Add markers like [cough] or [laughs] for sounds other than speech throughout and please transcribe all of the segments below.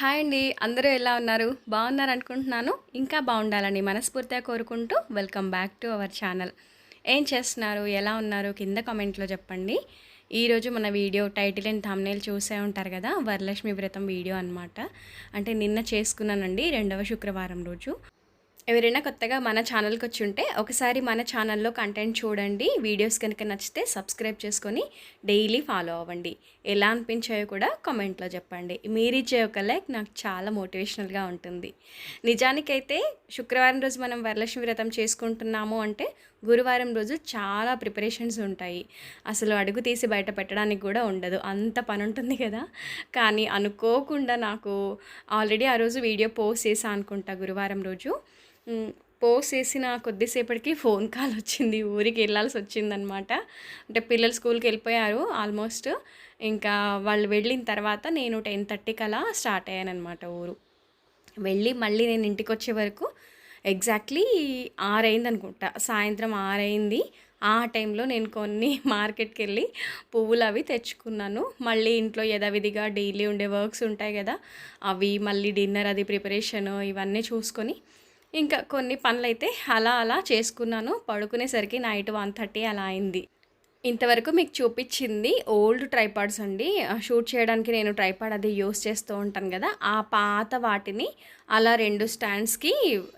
Hi అండి. అందరూ ఎలా ఉన్నారు? బాగున్నారు అనుకుంటున్నాను. ఇంకా బాగుండాలని మనస్ఫూర్తిగా కోరుకుంటూ welcome back to our channel. ఏం చేస్తున్నారు? ఎలా ఉన్నారు? కింద కామెంట్లో చెప్పండి. ఈరోజు మన వీడియో టైటిల్ అండ్ థమ్నేల్ చూసే ఉంటారు కదా? వరలక్ష్మి వ్రతం వీడియో అనమాట అంటే నిన్న చేసుకున్నానండి రెండవ శుక్రవారం రోజు. ఎవరైనా కొత్తగా మన ఛానల్కి వచ్చి ఉంటే ఒకసారి మన ఛానల్లో కంటెంట్ చూడండి. వీడియోస్ కనుక నచ్చితే సబ్స్క్రైబ్ చేసుకొని డైలీ ఫాలో అవ్వండి. ఎలా అనిపించాయో కూడా కామెంట్లో చెప్పండి. మీరిచ్చే ఒక లైక్ నాకు చాలా మోటివేషనల్గా ఉంటుంది. నిజానికైతే శుక్రవారం రోజు మనం వరలక్ష్మి వ్రతం చేసుకుంటున్నాము అంటే గురువారం రోజు చాలా ప్రిపరేషన్స్ ఉంటాయి. అసలు అడుగు తీసి బయట పెట్టడానికి కూడా ఉండదు. అంత పని ఉంటుంది కదా. కానీ అనుకోకుండా నాకు ఆల్రెడీ ఆ రోజు వీడియో పోస్ట్ చేసా అనుకుంటా గురువారం రోజు. మ్, పోస్ట్ కొద్దిసేపటికి ఫోన్ కాల్ వచ్చింది. ఊరికి వెళ్ళాల్సి వచ్చిందనమాట అంటే పిల్లలు స్కూల్కి వెళ్ళిపోయారు ఆల్మోస్ట్. ఇంకా వాళ్ళు వెళ్ళిన తర్వాత నేను టెన్ థర్టీకి అలా స్టార్ట్ అయ్యానమాట ఊరు. వెళ్ళి మళ్ళీ నేను ఇంటికి వచ్చే వరకు ఎగ్జాక్ట్లీ ఆరైంది అనుకుంటా సాయంత్రం ఆరైంది. ఆ టైంలో నేను కొన్ని మార్కెట్కి వెళ్ళి పువ్వులు అవి తెచ్చుకున్నాను. మళ్ళీ ఇంట్లో యథావిధిగా డైలీ ఉండే వర్క్స్ ఉంటాయి కదా అవి మళ్ళీ డిన్నర్ అది ప్రిపరేషన్ ఇవన్నీ చూసుకొని ఇంకా కొన్ని పనులైతే అలా అలా చేసుకున్నాను. పడుకునేసరికి నైట్ వన్ థర్టీ అలా అయింది. ఇంతవరకు మీకు చూపించింది ఓల్డ్ ట్రైపాడ్స్ అండి. షూట్ చేయడానికి నేను ట్రైపాడ్ అది యూస్ చేస్తూ ఉంటాను కదా. ఆ పాత వాటిని అలా రెండు స్టాండ్స్కి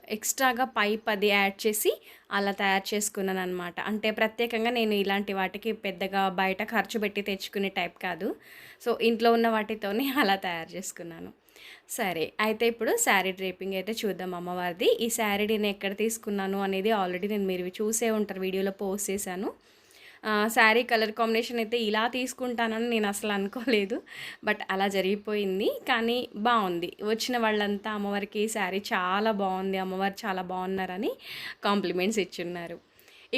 ఎక్స్ట్రాగా పైప్ అది యాడ్ చేసి అలా తయారు చేసుకున్నాను అనమాట అంటే ప్రత్యేకంగా నేను ఇలాంటి వాటికి పెద్దగా బయట ఖర్చు పెట్టి తెచ్చుకునే టైప్ కాదు. సో ఇంట్లో ఉన్న వాటితోనే అలా తయారు చేసుకున్నాను. సరే అయితే ఇప్పుడు శారీ డ్రేపింగ్ అయితే చూద్దాం అమ్మవారిది. ఈ శారీ నేను ఎక్కడ తీసుకున్నాను అనేది ఆల్రెడీ నేను మీరు చూసే ఉంటారు వీడియోలో పోస్ట్ చేశాను. శారీ కలర్ కాంబినేషన్ అయితే ఇలా తీసుకుంటానని నేను అసలు అనుకోలేదు బట్ అలా జరిగిపోయింది. కానీ బాగుంది. వచ్చిన వాళ్ళంతా అమ్మవారికి శారీ చాలా బాగుంది అమ్మవారు చాలా బాగున్నారని కాంప్లిమెంట్స్ ఇచ్చున్నారు.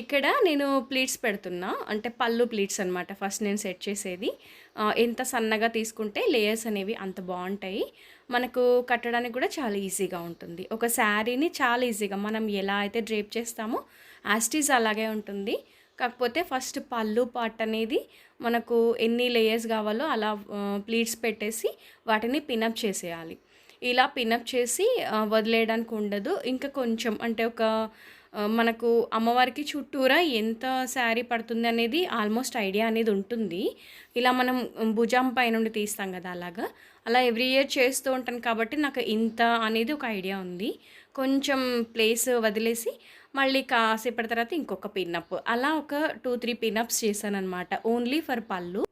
ఇక్కడ నేను ప్లీట్స్ పెడుతున్నా. అంటే పళ్ళు ప్లీట్స్ అనమాట ఫస్ట్ నేను సెట్ చేసేది. ఎంత సన్నగా తీసుకుంటే లేయర్స్ అనేవి అంత బాగుంటాయి. మనకు కట్టడానికి కూడా చాలా ఈజీగా ఉంటుంది. ఒక శారీని చాలా ఈజీగా మనం ఎలా అయితే డ్రేప్ చేస్తామో యాస్టీస్ అలాగే ఉంటుంది. కాకపోతే ఫస్ట్ పళ్ళు పార్ట్ అనేది మనకు ఎన్ని లేయర్స్ కావాలో అలా ప్లీట్స్ పెట్టేసి వాటిని పినప్ చేసేయాలి. ఇలా పినప్ చేసి వదిలేయడానికి ఉండదు. ఇంకా కొంచెం అంటే ఒక మనకు అమ్మవారికి చుట్టూరా ఎంత శారీ పడుతుంది అనేది ఆల్మోస్ట్ ఐడియా అనేది ఉంటుంది. ఇలా మనం భుజం పై నుండి తీస్తాం కదా అలాగా. అలా ఎవ్రీ ఇయర్ చేస్తూ ఉంటాను కాబట్టి నాకు ఇంత అనేది ఒక ఐడియా ఉంది. కొంచెం ప్లేస్ వదిలేసి మళ్ళీ కాసేపటి తర్వాత ఇంకొక పిన్అప్. అలా ఒక టూ త్రీ పిన్అప్స్ చేశాను అనమాట ఓన్లీ ఫర్ పళ్ళు.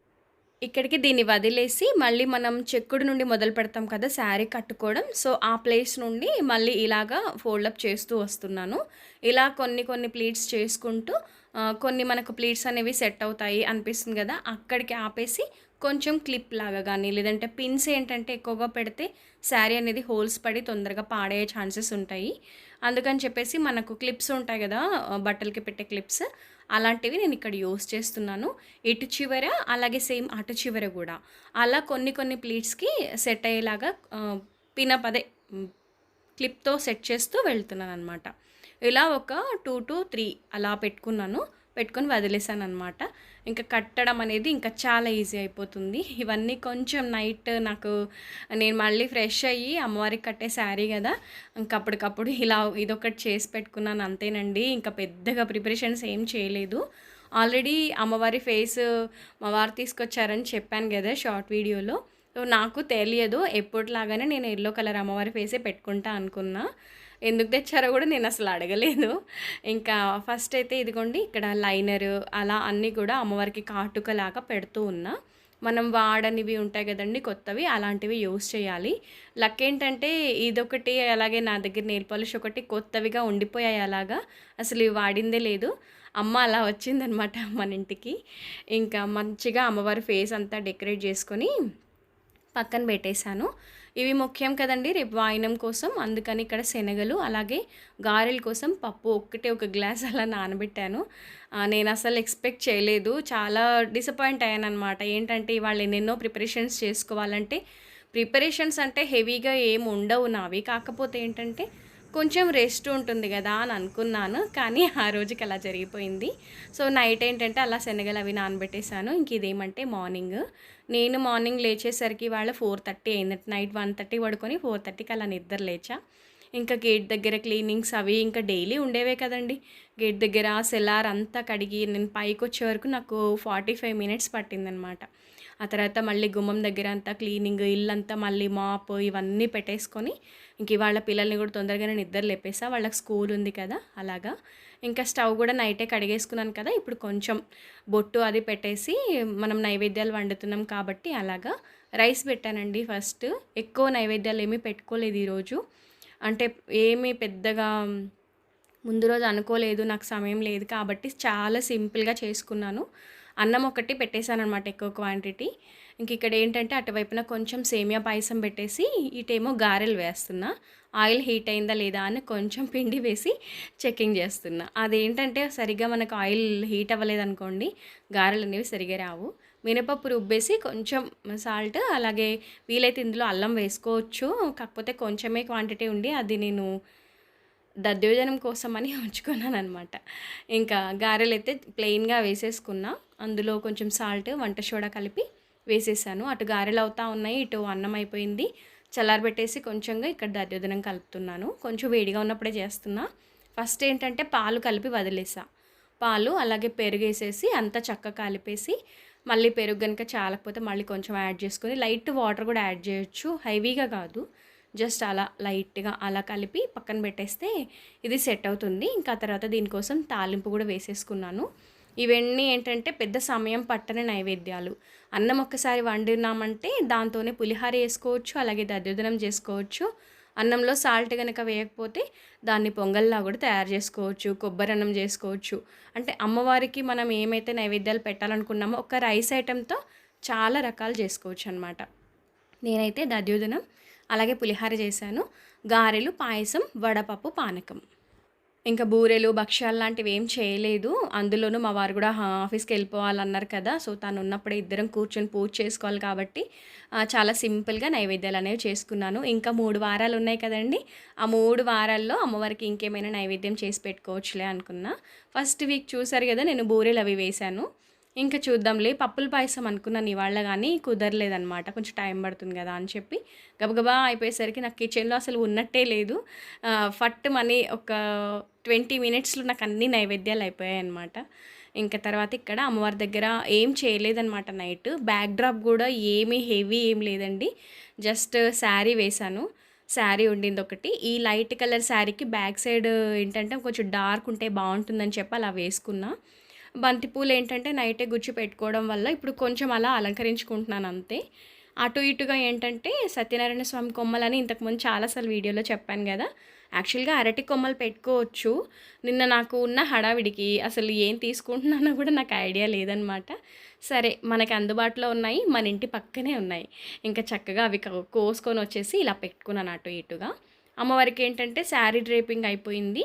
ఇక్కడికి దీన్ని వదిలేసి మళ్ళీ మనం చెక్కుడు నుండి మొదలు పెడతాం కదా శారీ కట్టుకోవడం. సో ఆ ప్లేస్ నుండి మళ్ళీ ఇలాగా ఫోల్డప్ చేస్తూ వస్తున్నాను. ఇలా కొన్ని కొన్ని ప్లీట్స్ చేసుకుంటూ కొన్ని మనకు ప్లీట్స్ అనేవి సెట్ అవుతాయి అనిపిస్తుంది కదా అక్కడికి ఆపేసి కొంచెం క్లిప్ లాగా కానీ లేదంటే పిన్స్ ఏంటంటే ఎక్కువగా పెడితే శారీ అనేది హోల్స్ పడి తొందరగా పాడయ్యే ఛాన్సెస్ ఉంటాయి. అందుకని చెప్పేసి మనకు క్లిప్స్ ఉంటాయి కదా బట్టలకి పెట్టే క్లిప్స్ అలాంటివి నేను ఇక్కడ యూస్ చేస్తున్నాను. ఇటు చివర అలాగే సేమ్ అటు చివర కూడా. అలా కొన్ని కొన్ని ప్లీట్స్కి సెట్ అయ్యేలాగా పినప్ అదే క్లిప్తో సెట్ చేస్తూ వెళ్తున్నాను అనమాట ఇలా ఒక టూ టు త్రీ అలా పెట్టుకున్నాను పెట్టుకొని వదిలేసాను అనమాట ఇంకా కట్టడం అనేది ఇంకా చాలా ఈజీ అయిపోతుంది. ఇవన్నీ కొంచెం నైట్ నాకు నేను మళ్ళీ ఫ్రెష్ అయ్యి అమ్మవారికి కట్టే శారీ కదా ఇంకా అప్పటికప్పుడు ఇలా ఇదొకటి చేసి పెట్టుకున్నాను అంతేనండి. ఇంకా పెద్దగా ప్రిపరేషన్స్ ఏం చేయలేదు. ఆల్రెడీ అమ్మవారి ఫేస్ మా వారు తీసుకొచ్చారని చెప్పాను కదా షార్ట్ వీడియోలో. సో నాకు తెలియదు ఎప్పటిలాగానే నేను ఎల్లో కలర్ అమ్మవారి ఫేసే పెట్టుకుంటా అనుకున్నా. ఎందుకు తెచ్చారో కూడా నేను అసలు అడగలేదు. ఇంకా ఫస్ట్ అయితే ఇదిగోండి ఇక్కడ లైనర్ అలా అన్నీ కూడా అమ్మవారికి కాటుకలాగా పెడుతూ ఉన్నా. మనం వాడనివి ఉంటాయి కదండి కొత్తవి అలాంటివి యూస్ చేయాలి. లక్ ఏంటంటే ఇదొకటి అలాగే నా దగ్గర నెయిల్ పాలిష్ ఒకటి కొత్తవిగా ఉండిపోయాయి అలాగా. అసలు ఇవి వాడిందే లేదు. అమ్మ అలా వచ్చిందనమాట మన ఇంటికి. ఇంకా మంచిగా అమ్మవారి ఫేస్ అంతా డెకరేట్ చేసుకొని పక్కన పెట్టేశాను. ఇవి ముఖ్యం కదండి రేపు వాయినం కోసం. అందుకని ఇక్కడ శనగలు అలాగే గారెల కోసం పప్పు ఒక్కటే ఒక గ్లాస్ అలా నానబెట్టాను. నేను అసలు ఎక్స్పెక్ట్ చేయలేదు. చాలా డిసప్పాయింట్ అయ్యాను అనమాట ఏంటంటే వాళ్ళు ఎన్నెన్నో ప్రిపరేషన్స్ చేసుకోవాలంటే ప్రిపరేషన్స్ అంటే హెవీగా ఏం ఉండవు నావి. కాకపోతే ఏంటంటే కొంచెం రెస్ట్ ఉంటుంది కదా అని అనుకున్నాను కానీ ఆ రోజుకి అలా జరిగిపోయింది. సో నైట్ ఏంటంటే అలా శనగలు అవి నానబెట్టేశాను. ఇంక ఇదేమంటే మార్నింగ్ నేను మార్నింగ్ లేచేసరికి వాళ్ళ ఫోర్ థర్టీ అయిందంటే. నైట్ వన్ థర్టీ పడుకొని ఫోర్ థర్టీకి అలా నిద్ర లేచా. ఇంకా గేట్ దగ్గర క్లీనింగ్స్ అవి ఇంకా డైలీ ఉండేవే కదండి. గేట్ దగ్గర సెలార్ అంతా కడిగి నేను పైకి వచ్చే వరకు నాకు ఫార్టీ ఫైవ్ మినిట్స్ పట్టిందనమాట ఆ తర్వాత మళ్ళీ గుమ్మం దగ్గర అంతా క్లీనింగ్ ఇల్లంతా మళ్ళీ మాప్ ఇవన్నీ పెట్టేసుకొని ఇంక ఇవాళ పిల్లల్ని కూడా తొందరగానే నిద్ర లేపేసా. వాళ్ళకి స్కూల్ ఉంది కదా అలాగా. ఇంకా స్టవ్ కూడా నైటే కడిగేసుకున్నాను కదా ఇప్పుడు కొంచెం బొట్టు అది పెట్టేసి మనం నైవేద్యాలు వండుతున్నాం కాబట్టి అలాగా. రైస్ పెట్టానండి ఫస్ట్. ఎక్కువ నైవేద్యాలు ఏమీ పెట్టుకోలేదు ఈరోజు. అంటే ఏమీ పెద్దగా ముందు రోజు అనుకోలేదు నాకు సమయం లేదు కాబట్టి చాలా సింపుల్గా చేసుకున్నాను. అన్నం ఒకటి పెట్టేశాను అనమాట ఎక్కువ క్వాంటిటీ ఇంక ఇక్కడ ఏంటంటే అటువైపున కొంచెం సేమియా పాయసం పెట్టేసి ఇటేమో గారెలు వేస్తున్నా. ఆయిల్ హీట్ అయిందా లేదా అని కొంచెం పిండి వేసి చెక్కింగ్ చేస్తున్నా. అదేంటంటే సరిగ్గా మనకు ఆయిల్ హీట్ అవ్వలేదు అనుకోండి గారెలు అనేవి సరిగా రావు. మినపప్పు రుబ్బేసి కొంచెం సాల్ట్ అలాగే వీలైతే ఇందులో అల్లం వేసుకోవచ్చు. కాకపోతే కొంచెమే క్వాంటిటీ ఉండి అది నేను దద్యోజనం కోసం అని [laughs] ఉంచుకున్నాను అనమాట ఇంకా గారెలు అయితే ప్లెయిన్గా వేసేసుకున్నా. అందులో కొంచెం సాల్ట్ వంట సోడా కలిపి వేసేసాను. అటు గారెలు అవుతా ఉన్నాయి ఇటు అన్నం అయిపోయింది. చల్లారబెట్టేసి కొంచెంగా ఇక్కడ దద్యోజనం కలుపుతున్నాను. కొంచెం వేడిగా ఉన్నప్పుడే చేస్తున్నా. ఫస్ట్ ఏంటంటే పాలు కలిపి వదిలేసా. పాలు అలాగే పెరుగు వేసేసి అంతా చక్కగా కలిపేసి మళ్ళీ పెరుగు కనుక చాలకపోతే మళ్ళీ కొంచెం యాడ్ చేసుకొని లైట్ వాటర్ కూడా యాడ్ చేయొచ్చు. హైవీగా కాదు. జస్ట్ అలా లైట్గా అలా కలిపి పక్కన పెట్టేస్తే ఇది సెట్ అవుతుంది. ఇంకా తర్వాత దీనికోసం తాలింపు కూడా వేసేసుకున్నాను. ఇవన్నీ ఏంటంటే పెద్ద సమయం పట్టని నైవేద్యాలు. అన్నం ఒక్కసారి వండినామంటే దాంతోనే పులిహార వేసుకోవచ్చు అలాగే దద్యోదనం చేసుకోవచ్చు. అన్నంలో సాల్ట్ కనుక వేయకపోతే దాన్ని పొంగల్లా కూడా తయారు చేసుకోవచ్చు కొబ్బరి అన్నం చేసుకోవచ్చు. అంటే అమ్మవారికి మనం ఏమైతే నైవేద్యాలు పెట్టాలనుకున్నామో ఒక రైస్ ఐటెంతో చాలా రకాలు చేసుకోవచ్చు అనమాట నేనైతే దద్యోదనం అలాగే పులిహార చేశాను. గారెలు పాయసం వడపప్పు పానకం. ఇంకా బూరెలు భక్ష్యాలు లాంటివి ఏం చేయలేదు. అందులోనూ మా వారు కూడా ఆఫీస్కి వెళ్ళిపోవాలన్నారు కదా. సో తను ఉన్నప్పుడే ఇద్దరం కూర్చొని పూజ చేసుకోవాలి కాబట్టి చాలా సింపుల్గా నైవేద్యాలు అనేవి చేసుకున్నాను. ఇంకా మూడు వారాలు ఉన్నాయి కదండి. ఆ మూడు వారాల్లో అమ్మవారికి ఇంకేమైనా నైవేద్యం చేసి పెట్టుకోవచ్చులే అనుకున్నా. ఫస్ట్ వీక్ చూసారు కదా నేను బూరెలు అవి వేశాను. ఇంకా చూద్దాంలే పప్పుల పాయసం అనుకున్నాను ఇవాళ కానీ కుదరలేదనమాట కొంచెం టైం పడుతుంది కదా అని చెప్పి గబగబా అయిపోయేసరికి నాకు కిచెన్లో అసలు ఉన్నట్టే లేదు. ఫట్ మనీ ఒక ట్వంటీ మినిట్స్లో నాకు అన్ని నైవేద్యాలు అయిపోయాయి అనమాట ఇంకా తర్వాత ఇక్కడ అమ్మవారి దగ్గర ఏం చేయలేదనమాట నైట్ బ్యాక్ డ్రాప్ కూడా ఏమీ హెవీ ఏం లేదండి జస్ట్ శారీ వేశాను శారీ ఉండింది ఒకటి. ఈ లైట్ కలర్ శారీకి బ్యాక్ సైడ్ ఏంటంటే కొంచెం డార్క్ ఉంటే బాగుంటుందని చెప్పి అలా వేసుకున్నా. బంతిపూలు ఏంటంటే నైటే గుచ్చి పెట్టుకోవడం వల్ల ఇప్పుడు కొంచెం అలా అలంకరించుకుంటున్నాను అంతే. అటు ఇటుగా ఏంటంటే సత్యనారాయణ స్వామి కొమ్మలని ఇంతకుముందు చాలాసార్లు వీడియోలో చెప్పాను కదా. యాక్చువల్గా అరటి కొమ్మలు పెట్టుకోవచ్చు. నిన్న నాకు ఉన్న హడావిడికి అసలు ఏం తీసుకుంటున్నానో కూడా నాకు ఐడియా లేదనమాట. సరే మనకి అందుబాటులో ఉన్నాయి మన ఇంటి పక్కనే ఉన్నాయి. ఇంకా చక్కగా అవి కోసుకొని వచ్చేసి ఇలా పెట్టుకున్నాను అటు ఇటుగా. అమ్మవారికి ఏంటంటే శారీ డ్రేపింగ్ అయిపోయింది.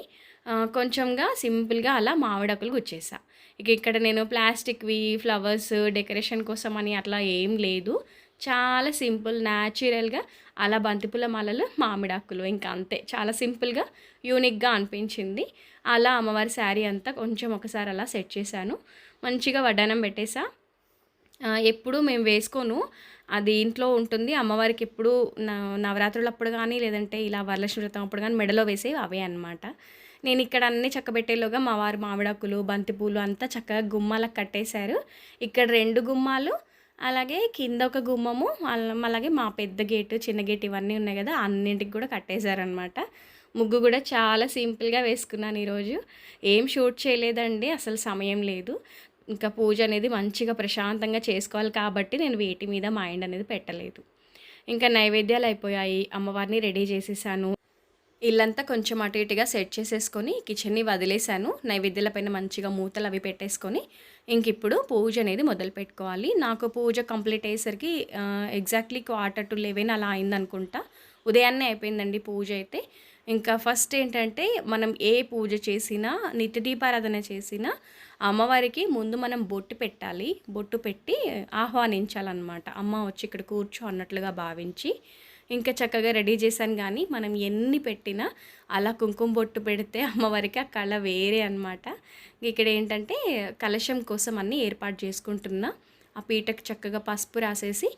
కొంచెంగా సింపుల్గా అలా మామిడాకులు గుచ్చేసా. ఇక ఇక్కడ నేను ప్లాస్టిక్వి ఫ్లవర్స్ డెకరేషన్ కోసం అని అట్లా ఏం లేదు. చాలా సింపుల్ న్యాచురల్గా అలా బంతిపూల మాలలు మామిడాకులు ఇంకా అంతే. చాలా సింపుల్గా యూనిక్గా అనిపించింది. అలా అమ్మవారి శారీ అంతా కొంచెం ఒకసారి అలా సెట్ చేశాను. మంచిగా వడ్డానం పెట్టేసా. ఎప్పుడు మేము వేసుకోను. అది ఇంట్లో ఉంటుంది. అమ్మవారికి ఎప్పుడు నవరాత్రులు అప్పుడు కానీ లేదంటే ఇలా వరలక్ష్మి వ్రతం అప్పుడు కానీ మెడలో వేసేవి అవే అనమాట నేను ఇక్కడ అన్ని చక్కబెట్టేలోగా మా వారు మామిడాకులు బంతిపూలు అంతా చక్కగా గుమ్మాలకు కట్టేశారు. ఇక్కడ రెండు గుమ్మాలు అలాగే కింద ఒక గుమ్మము అలాగే మా పెద్ద గేటు చిన్న గేట్ ఇవన్నీ ఉన్నాయి కదా అన్నింటికి కూడా కట్టేశారనమాట ముగ్గు కూడా చాలా సింపుల్గా వేసుకున్నాను ఈరోజు. ఏం షూట్ చేయలేదండి అసలు సమయం లేదు. ఇంకా పూజ అనేది మంచిగా ప్రశాంతంగా చేసుకోవాలి కాబట్టి నేను వేటి మీద మైండ్ అనేది పెట్టలేదు. ఇంకా నైవేద్యాలు అయిపోయాయి అమ్మవారిని రెడీ చేసేసాను. ఇల్లంతా కొంచెం అటు ఇటుగా సెట్ చేసేసుకొని కిచెన్ని వదిలేశాను. నైవేద్యాల పైన మంచిగా మూతలు అవి పెట్టేసుకొని ఇంక ఇప్పుడు పూజ అనేది మొదలు పెట్టుకోవాలి. నాకు పూజ కంప్లీట్ అయ్యేసరికి ఎగ్జాక్ట్లీ క్వార్టర్ టు లెవెన్ అలా అయిందనుకుంటా. ఉదయాన్నే అయిపోయిందండి పూజ అయితే. ఇంకా ఫస్ట్ ఏంటంటే మనం ఏ పూజ చేసినా నిత్య దీపారాధన చేసినా అమ్మవారికి ముందు మనం బొట్టు పెట్టాలి. బొట్టు పెట్టి ఆహ్వానించాలన్నమాట. అమ్మ వచ్చి ఇక్కడ కూర్చో అన్నట్లుగా భావించి ఇంకా చక్కగా రెడీ చేశాను కానీ మనం ఎన్ని పెట్టినా అలా కుంకుమ బొట్టు పెడితే అమ్మవారికి ఆ కళ వేరే అనమాట ఇక్కడ ఏంటంటే కలశం కోసం అన్నీ ఏర్పాటు చేసుకుంటున్నా. ఆ పీటకు చక్కగా పసుపు రాసేసి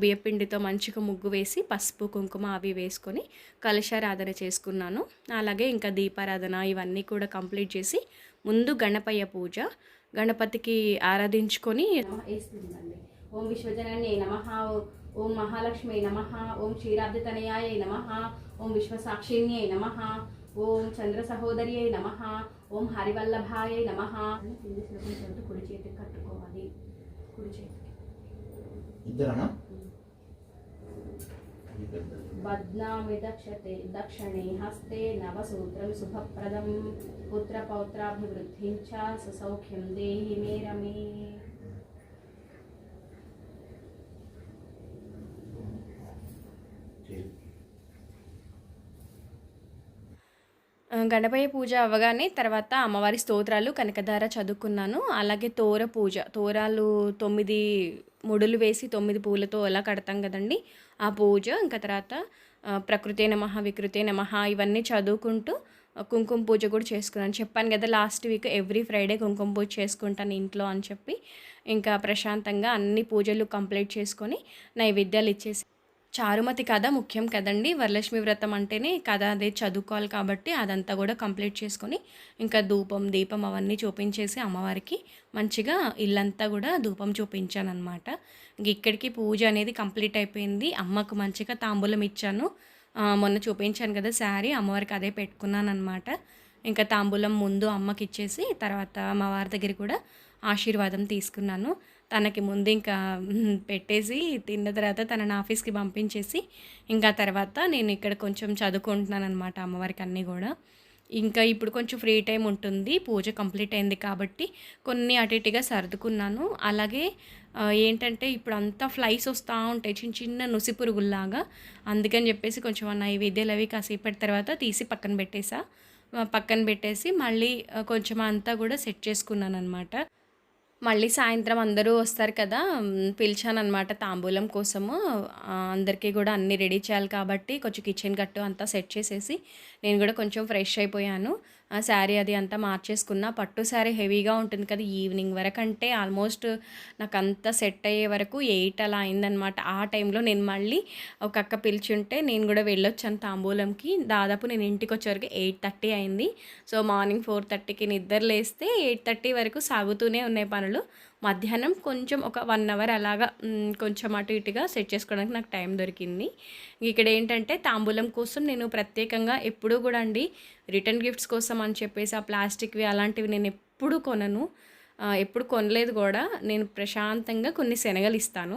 బియ్యపిండితో మంచిగా ముగ్గు వేసి పసుపు కుంకుమ అవి వేసుకొని కలశారాధన చేసుకున్నాను. అలాగే ఇంకా దీపారాధన ఇవన్నీ కూడా కంప్లీట్ చేసి ముందు గణపయ్య పూజ గణపతికి ఆరాధించుకొని వేస్తుందండి ఓం విశ్వజనాన్ని నమ. ఓం మహాలక్ష్మి నమ ఓం క్షీరాబ్దితనయాయ నమ ఓం విశ్వసాక్షిణ్యై నమ ఓం చంద్ర సహోదర్యై నమ ఓం హరివల్లభాయ నమ. కింది శ్లోకం కుడి చేతికి కట్టుకోవాలి కుడి చేతికి ఇద్దరనా? బద్నామి దక్షతే దక్షిణే హస్తే నవసూత్రం శుభప్రదం పుత్రపౌత్రాభివృద్ధిం చ సుసౌఖ్యం దేహి మే రమే. గణపయ్య పూజ అవ్వగానే తర్వాత అమ్మవారి స్తోత్రాలు కనకధార చదువుకున్నాను. అలాగే తోర పూజ తోరాలు తొమ్మిది ముడులు వేసి తొమ్మిది పూలతో ఎలా కడతాం కదండి. ఆ పూజ ఇంకా తర్వాత ఆ, ప్రకృతే నమ వికృతే నమ ఇవన్నీ చదువుకుంటూ కుంకుమ పూజ కూడా చేసుకున్నాను. చెప్పాను కదా లాస్ట్ వీక్ ఎవ్రీ ఫ్రైడే కుంకుమ పూజ చేసుకుంటాను ఇంట్లో అని చెప్పి ఇంకా ప్రశాంతంగా అన్ని పూజలు కంప్లీట్ చేసుకొని నైవేద్యాలు ఇచ్చేసి చారుమతి కథ ముఖ్యం కదండి. వరలక్ష్మి వ్రతం అంటేనే కథ అదే చదువుకోవాలి కాబట్టి అదంతా కూడా కంప్లీట్ చేసుకొని ఇంకా ధూపం దీపం అవన్నీ చూపించేసి అమ్మవారికి మంచిగా ఇల్లంతా కూడా ధూపం చూపించాను అనమాట ఇంక ఇక్కడికి పూజ అనేది కంప్లీట్ అయిపోయింది. అమ్మకు మంచిగా తాంబూలం ఇచ్చాను. మొన్న చూపించాను కదా శారీ అమ్మవారికి అదే పెట్టుకున్నాను అనమాట ఇంకా తాంబూలం ముందు అమ్మకి ఇచ్చేసి తర్వాత మా వారి దగ్గర కూడా ఆశీర్వాదం తీసుకున్నాను. తనకి ముందు ఇంకా పెట్టేసి తిన్న తర్వాత తనని ఆఫీస్కి పంపించేసి ఇంకా తర్వాత నేను ఇక్కడ కొంచెం చదువుకుంటున్నాను అనమాట అమ్మవారికి అన్నీ కూడా. ఇంకా ఇప్పుడు కొంచెం ఫ్రీ టైం ఉంటుంది పూజ కంప్లీట్ అయింది కాబట్టి కొన్ని అటు ఇటుగా సర్దుకున్నాను. అలాగే ఏంటంటే ఇప్పుడు అంతా ఫ్లైస్ వస్తూ ఉంటాయి చిన్న చిన్న నుసి పురుగుల్లాగా. అందుకని చెప్పేసి కొంచెం నైవేద్యాలు అవి కాసేపటి తర్వాత తీసి పక్కన పెట్టేసా. పక్కన పెట్టేసి మళ్ళీ కొంచెం అంతా కూడా సెట్ చేసుకున్నాను అనమాట మళ్ళీ సాయంత్రం అందరూ వస్తారు కదా పిలిచానమాట తాంబూలం కోసము. అందరికీ కూడా అన్నీ రెడీ చేయాలి కాబట్టి కొంచెం కిచెన్ గట్టు అంతా సెట్ చేసేసి నేను కూడా కొంచెం ఫ్రెష్ అయిపోయాను. ఆ శారీ అది అంతా మార్చేసుకున్నా పట్టు శారీ హెవీగా ఉంటుంది కదా ఈవినింగ్ వరకు అంటే ఆల్మోస్ట్ నాకు అంతా సెట్ అయ్యే వరకు ఎయిట్ అలా అయిందనమాట ఆ టైంలో నేను మళ్ళీ ఒక అక్క పిలిచుంటే నేను కూడా వెళ్ళొచ్చాను తాంబూలంకి. దాదాపు నేను ఇంటికి వచ్చేవరకు ఎయిట్ థర్టీ అయింది. సో మార్నింగ్ ఫోర్ థర్టీకి నిద్ర లేస్తే ఎయిట్ థర్టీ వరకు సాగుతూనే ఉన్నాయి పనులు. మధ్యాహ్నం కొంచెం ఒక వన్ అవర్ అలాగా కొంచెం అటు ఇటుగా సెట్ చేసుకోవడానికి నాకు టైం దొరికింది. ఇక్కడ ఏంటంటే తాంబూలం కోసం నేను ప్రత్యేకంగా ఎప్పుడూ కూడా అండి రిటర్న్ గిఫ్ట్స్ కోసం అని చెప్పేసి ఆ ప్లాస్టిక్వి అలాంటివి నేను ఎప్పుడూ కొనను. ఎప్పుడు కొనలేదు కూడా. నేను ప్రశాంతంగా కొన్ని శనగలు ఇస్తాను.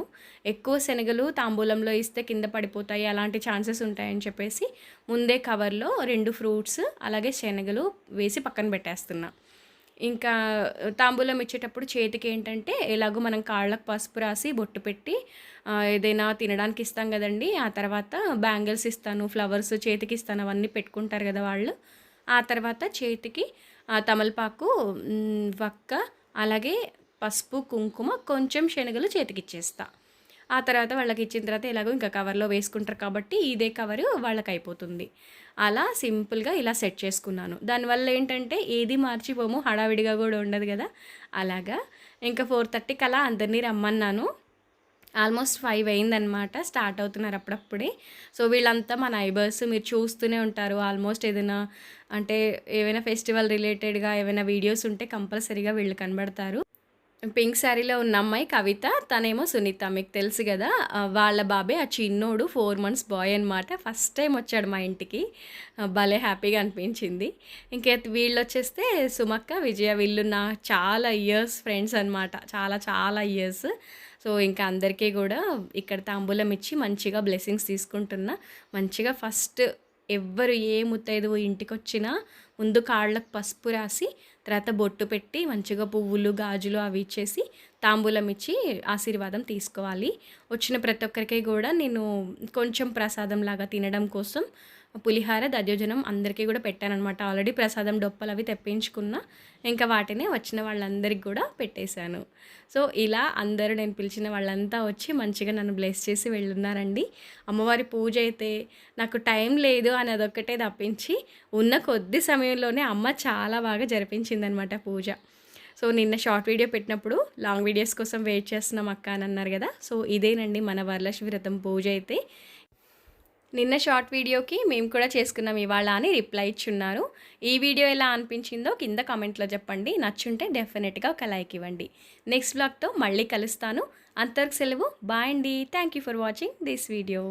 ఎక్కువ శనగలు తాంబూలంలో ఇస్తే కింద పడిపోతాయి అలాంటి ఛాన్సెస్ ఉంటాయని చెప్పేసి ముందే కవర్లో రెండు ఫ్రూట్స్ అలాగే శనగలు వేసి పక్కన పెట్టేస్తున్నా. ఇంకా తాంబూలం ఇచ్చేటప్పుడు చేతికి ఏంటంటే ఎలాగో మనం కాళ్ళకు పసుపు రాసి బొట్టు పెట్టి ఏదైనా తినడానికి ఇస్తాం కదండి. ఆ తర్వాత బ్యాంగిల్స్ ఇస్తాను ఫ్లవర్స్ చేతికి ఇస్తాను అవన్నీ పెట్టుకుంటారు కదా వాళ్ళు. ఆ తర్వాత చేతికి తమలపాకు వక్క అలాగే పసుపు కుంకుమ కొంచెం శనగలు చేతికిచ్చేస్తాను ఆ తర్వాత వాళ్ళకి ఇచ్చిన తర్వాత ఎలాగో ఇంకా కవర్లో వేసుకుంటారు కాబట్టి ఇదే కవరు వాళ్ళకి అయిపోతుంది అలా సింపుల్గా ఇలా సెట్ చేసుకున్నాను. దానివల్ల ఏంటంటే ఏది మార్చిపోము హడావిడిగా కూడా ఉండదు కదా. అలాగా ఇంకా ఫోర్ థర్టీకి అలా అందరినీ రమ్మన్నాను. ఆల్మోస్ట్ ఫైవ్ అయిందనమాట స్టార్ట్ అవుతున్నారు అప్పుడప్పుడే. సో వీళ్ళంతా మా నైబర్స్ మీరు చూస్తూనే ఉంటారు. ఆల్మోస్ట్ ఏదైనా అంటే ఏవైనా ఫెస్టివల్ రిలేటెడ్గా ఏమైనా వీడియోస్ ఉంటే కంపల్సరీగా వీళ్ళు కనబడతారు. పింక్ శారీలో ఉన్న అమ్మాయి కవిత తనేమో సునీత మీకు తెలుసు కదా. వాళ్ళ బాబే ఆ చిన్నోడు ఫోర్ మంత్స్ బాయ్ అనమాట ఫస్ట్ టైం వచ్చాడు మా ఇంటికి. భలే హ్యాపీగా అనిపించింది. ఇంకే వీళ్ళు వచ్చేస్తే సుమక్క విజయ వీళ్ళు నా చాలా ఇయర్స్ ఫ్రెండ్స్ అనమాట చాలా చాలా ఇయర్స్ సో ఇంకా అందరికీ కూడా ఇక్కడ తాంబూలం ఇచ్చి మంచిగా బ్లెస్సింగ్స్ తీసుకుంటున్నా. మంచిగా ఫస్ట్ ఎవ్వరు ఏ ముత్తైదువు ఇంటికి వచ్చినా ముందు కాళ్ళకు పసుపు రాసి తర్వాత బొట్టు పెట్టి మంచిగా పువ్వులు గాజులు అవి ఇచ్చేసి తాంబూలం ఇచ్చి ఆశీర్వాదం తీసుకోవాలి. వచ్చిన ప్రతి ఒక్కరికి కూడా నేను కొంచెం ప్రసాదం లాగా తినడం కోసం పులిహార దద్యోజనం అందరికీ కూడా పెట్టానమాట ఆల్రెడీ ప్రసాదం డొప్పలు అవి తెప్పించుకున్న ఇంకా వాటిని వచ్చిన వాళ్ళందరికీ కూడా పెట్టేశాను. సో ఇలా అందరూ నేను పిలిచిన వాళ్ళంతా వచ్చి మంచిగా నన్ను బ్లెస్ చేసి వెళ్ళున్నారండి. అమ్మవారి పూజ అయితే నాకు టైం లేదు అని అదొక్కటే తప్పించి ఉన్న కొద్ది సమయంలోనే అమ్మ చాలా బాగా జరిపించిందనమాట పూజ. సో నిన్న షార్ట్ వీడియో పెట్టినప్పుడు లాంగ్ వీడియోస్ కోసం వెయిట్ చేస్తున్నాం అక్క అని అన్నారు కదా. సో ఇదేనండి మన వరలక్ష్మి వ్రతం పూజ అయితే. నిన్న షార్ట్ వీడియోకి మేము కూడా చేసుకున్నాం ఇవాళ అని రిప్లై ఇచ్చున్నారు. ఈ వీడియో ఎలా అనిపించిందో కింద కామెంట్లో చెప్పండి. నచ్చుంటే డెఫినెట్గా ఒక లైక్ ఇవ్వండి. నెక్స్ట్ బ్లాగ్తో మళ్ళీ కలుస్తాను. అంతవరకు సెలవు. బాయ్ అండి. Thank you for watching this video.